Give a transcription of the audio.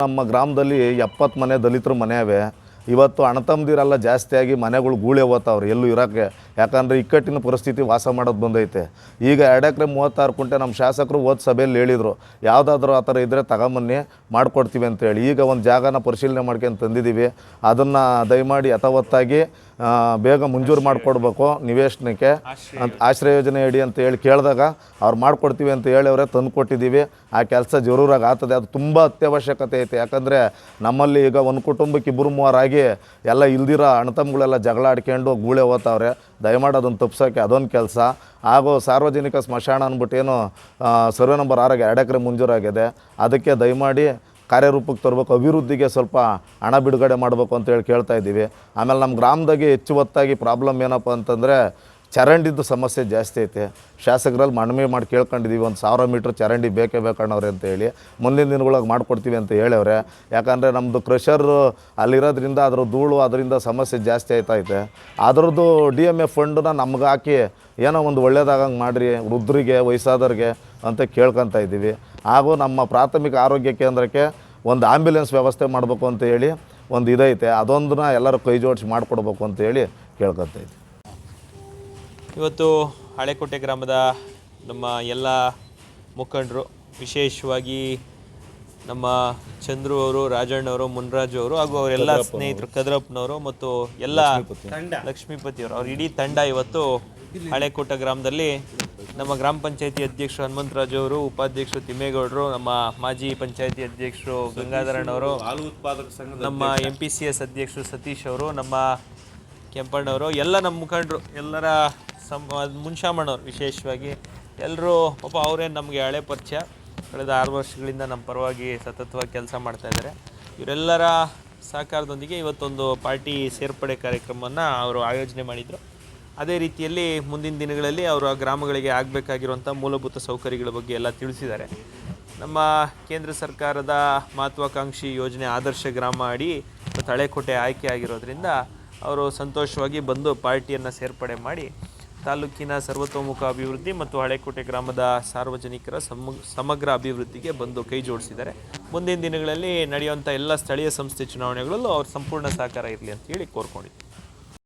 ನಮ್ಮ ಗ್ರಾಮದಲ್ಲಿ ಎಪ್ಪತ್ತು ಮನೆ ದಲಿತರ ಮನೆ ಅವೆ. ಇವತ್ತು ಅಣ್ಣತಮ್ಮದಿರೆಲ್ಲ ಜಾಸ್ತಿಯಾಗಿ ಮನೆಗಳು ಗೂಳೆ ಹೋಗ್ತಾವ್ರು ಎಲ್ಲೂ ಇರೋಕ್ಕೆ ಯಾಕಂದರೆ ಇಕ್ಕಟ್ಟಿನ ಪರಿಸ್ಥಿತಿ ವಾಸ ಮಾಡೋದು ಬಂದೈತೆ. ಈಗ ಎರಡು ಎಕರೆ ಮೂವತ್ತಾರು ಕುಂಟೆ ನಮ್ಮ ಶಾಸಕರು ಓದ್ ಸಭೆಯಲ್ಲಿ ಹೇಳಿದರು, ಯಾವುದಾದ್ರೂ ಆ ಥರ ಇದ್ದರೆ ತಗೊಂಬನ್ನಿ, ಮಾಡಿಕೊಡ್ತೀವಿ ಅಂತೇಳಿ. ಈಗ ಒಂದು ಜಾಗನ ಪರಿಶೀಲನೆ ಮಾಡ್ಕೊಂಡು ತಂದಿದ್ದೀವಿ ಅದನ್ನು ದಯಮಾಡಿ ಯಥಾವತ್ತಾಗಿ ಬೇಗ ಮಂಜೂರು ಮಾಡಿಕೊಡ್ಬೇಕು ನಿವೇಶನಕ್ಕೆ ಅಂತ ಆಶ್ರಯ ಯೋಜನೆ ಅಡಿ ಅಂತ ಹೇಳಿ ಕೇಳಿದಾಗ ಅವ್ರು ಮಾಡ್ಕೊಡ್ತೀವಿ ಅಂತ ಹೇಳಿ ಅವರೇ ತಂದು ಕೊಟ್ಟಿದ್ದೀವಿ. ಆ ಕೆಲಸ ಜರೂರಾಗಿ ಆಗ್ತದೆ. ಅದು ತುಂಬ ಅತ್ಯವಶ್ಯಕತೆ ಐತೆ. ಯಾಕಂದರೆ ನಮ್ಮಲ್ಲಿ ಈಗ ಒಂದು ಕುಟುಂಬಕ್ಕೆ ಇಬ್ಬರು ಮೂವರಾಗಿ ಎಲ್ಲ ಇಲ್ದಿರೋ ಅಣ್ಣತಮ್ಮಗಳೆಲ್ಲ ಜಗಳ ಆಡ್ಕೊಂಡು ಗೂಳೆ ಓದ್ತಾವ್ರೆ ದಯಮಾಡಿ ಅದನ್ನು ತಪ್ಸೋಕ್ಕೆ ಅದೊಂದು ಕೆಲಸ. ಹಾಗೂ ಸಾರ್ವಜನಿಕ ಸ್ಮಶಾನ ಅಂದ್ಬಿಟ್ಟು ಏನು ಸರ್ವೆ ನಂಬರ್ ಆರಾಗೆ ಎರಡು ಎಕರೆ ಮುಂಜೂರಾಗಿದೆ. ಅದಕ್ಕೆ ದಯಮಾಡಿ ಕಾರ್ಯರೂಪಕ್ಕೆ ತರಬೇಕು, ಅಭಿವೃದ್ಧಿಗೆ ಸ್ವಲ್ಪ ಹಣ ಬಿಡುಗಡೆ ಮಾಡಬೇಕು ಅಂತೇಳಿ ಕೇಳ್ತಾ ಇದ್ದೀವಿ. ಆಮೇಲೆ ನಮ್ಮ ಗ್ರಾಮದಾಗೆ ಹೆಚ್ಚು ಹೊತ್ತಾಗಿ ಪ್ರಾಬ್ಲಮ್ ಏನಪ್ಪ ಅಂತಂದರೆ ಚರಂಡಿದ್ದು ಸಮಸ್ಯೆ ಜಾಸ್ತಿ ಐತೆ. ಶಾಸಕರಲ್ಲಿ ಮನವಿ ಮಾಡಿ ಕೇಳ್ಕೊಂಡಿದ್ದೀವಿ ಒಂದು ಸಾವಿರ ಮೀಟ್ರ್ ಚರಂಡಿ ಬೇಕೇ ಬೇಕಣ್ಣವ್ರೆ ಅಂತ ಹೇಳಿ. ಮುಂದಿನ ದಿನಗಳಾಗ ಮಾಡಿಕೊಡ್ತೀವಿ ಅಂತ ಹೇಳವ್ರೆ. ಯಾಕಂದರೆ ನಮ್ಮದು ಕ್ರಷರ್ ಅಲ್ಲಿರೋದ್ರಿಂದ ಅದರ ಧೂಳು ಅದರಿಂದ ಸಮಸ್ಯೆ ಜಾಸ್ತಿ ಆಯ್ತೈತೆ ಅದರದ್ದು ಡಿ ಎಂ ಎಫ್ ಫಂಡನ್ನ ನಮ್ಗೆ ಹಾಕಿ ಏನೋ ಒಂದು ಒಳ್ಳೇದಾಗಂಗೆ ಮಾಡಿರಿ, ವೃದ್ಧರಿಗೆ, ವಯಸ್ಸಾದವ್ರಿಗೆ ಅಂತ ಕೇಳ್ಕೊತ ಇದ್ದೀವಿ. ಹಾಗೂ ನಮ್ಮ ಪ್ರಾಥಮಿಕ ಆರೋಗ್ಯ ಕೇಂದ್ರಕ್ಕೆ ಒಂದು ಆಂಬ್ಯುಲೆನ್ಸ್ ವ್ಯವಸ್ಥೆ ಮಾಡಬೇಕು ಅಂತ ಹೇಳಿ ಒಂದು ಇದೈತೆ. ಅದೊಂದನ್ನ ಎಲ್ಲರೂ ಕೈ ಜೋಡಿಸಿ ಮಾಡಿಕೊಡ್ಬೇಕು ಅಂತ ಹೇಳಿ ಕೇಳ್ಕೊತ ಇದ್ದೀವಿ. ಇವತ್ತು ಹಳೆಕೋಟೆ ಗ್ರಾಮದ ನಮ್ಮ ಎಲ್ಲ ಮುಖಂಡರು ವಿಶೇಷವಾಗಿ ನಮ್ಮ ಚಂದ್ರು ಅವರು ರಾಜಣ್ಣವರು ಮುನ್ರಾಜು ಅವರು ಹಾಗೂ ಅವರೆಲ್ಲ ಸ್ನೇಹಿತರು ಕದ್ರಪ್ಪನವರು ಮತ್ತು ಎಲ್ಲ ಲಕ್ಷ್ಮೀಪತಿ. ಅವರು ಅವ್ರ ಇಡೀ ತಂಡ ಇವತ್ತು ಹಳೆಕೋಟೆ ಗ್ರಾಮದಲ್ಲಿ ನಮ್ಮ ಗ್ರಾಮ ಪಂಚಾಯತಿ ಅಧ್ಯಕ್ಷರು ಹನುಮಂತರಾಜು ಅವರು ಉಪಾಧ್ಯಕ್ಷರು ತಿಮ್ಮೇಗೌಡರು ನಮ್ಮ ಮಾಜಿ ಪಂಚಾಯತಿ ಅಧ್ಯಕ್ಷರು ಗಂಗಾಧರಣ್ಣವರು ಹಾಲು ಉತ್ಪಾದಕ ಸಂಘದ ನಮ್ಮ ಎಂ ಪಿ ಸಿ ಎಸ್ ಅಧ್ಯಕ್ಷರು ಸತೀಶ್ ಅವರು ನಮ್ಮ ಕೆಂಪಣ್ಣವರು ಎಲ್ಲ ನಮ್ಮ ಮುಖಂಡರು ಎಲ್ಲರ ಸಮ್ ಮುನ್ಶಾಮಣ್ಣವ್ರು ವಿಶೇಷವಾಗಿ. ಎಲ್ಲರೂ ಪಾಪ ಅವರೇ ನಮಗೆ ಹಳೆ ಪರಿಚಯ. ಕಳೆದ ಆರು ವರ್ಷಗಳಿಂದ ನಮ್ಮ ಪರವಾಗಿ ಸತತವಾಗಿ ಕೆಲಸ ಮಾಡ್ತಾಯಿದ್ದಾರೆ ಇವರೆಲ್ಲರ ಸಹಕಾರದೊಂದಿಗೆ ಇವತ್ತೊಂದು ಪಾರ್ಟಿ ಸೇರ್ಪಡೆ ಕಾರ್ಯಕ್ರಮವನ್ನು ಅವರು ಆಯೋಜನೆ ಮಾಡಿದರು. ಅದೇ ರೀತಿಯಲ್ಲಿ ಮುಂದಿನ ದಿನಗಳಲ್ಲಿ ಅವರು ಆ ಗ್ರಾಮಗಳಿಗೆ ಆಗಬೇಕಾಗಿರುವಂಥ ಮೂಲಭೂತ ಸೌಕರ್ಯಗಳ ಬಗ್ಗೆ ಎಲ್ಲ ತಿಳಿಸಿದ್ದಾರೆ. ನಮ್ಮ ಕೇಂದ್ರ ಸರ್ಕಾರದ ಮಹತ್ವಾಕಾಂಕ್ಷಿ ಯೋಜನೆ ಆದರ್ಶ ಗ್ರಾಮ ಅಡಿ ಮತ್ತು ಹಳೆಕೋಟೆ ಆಯ್ಕೆ ಆಗಿರೋದ್ರಿಂದ, ಅವರು ಸಂತೋಷವಾಗಿ ಬಂದು ಪಾರ್ಟಿಯನ್ನು ಸೇರ್ಪಡೆ ಮಾಡಿ ತಾಲೂಕಿನ ಸರ್ವತೋಮುಖ ಅಭಿವೃದ್ಧಿ ಮತ್ತು ಹಳೆಕೋಟೆ ಗ್ರಾಮದ ಸಾರ್ವಜನಿಕರ ಸಮ, ಸಮಗ್ರ ಅಭಿವೃದ್ಧಿಗೆ ಬಂದು ಕೈ ಜೋಡಿಸಿದ್ದಾರೆ. ಮುಂದಿನ ದಿನಗಳಲ್ಲಿ ನಡೆಯುವಂಥ ಎಲ್ಲ ಸ್ಥಳೀಯ ಸಂಸ್ಥೆ ಚುನಾವಣೆಗಳಲ್ಲೂ ಅವ್ರ ಸಂಪೂರ್ಣ ಸಹಕಾರ ಇರಲಿ ಅಂತ ಹೇಳಿ ಕೋರ್ಕೊಂಡಿದ್ದೀವಿ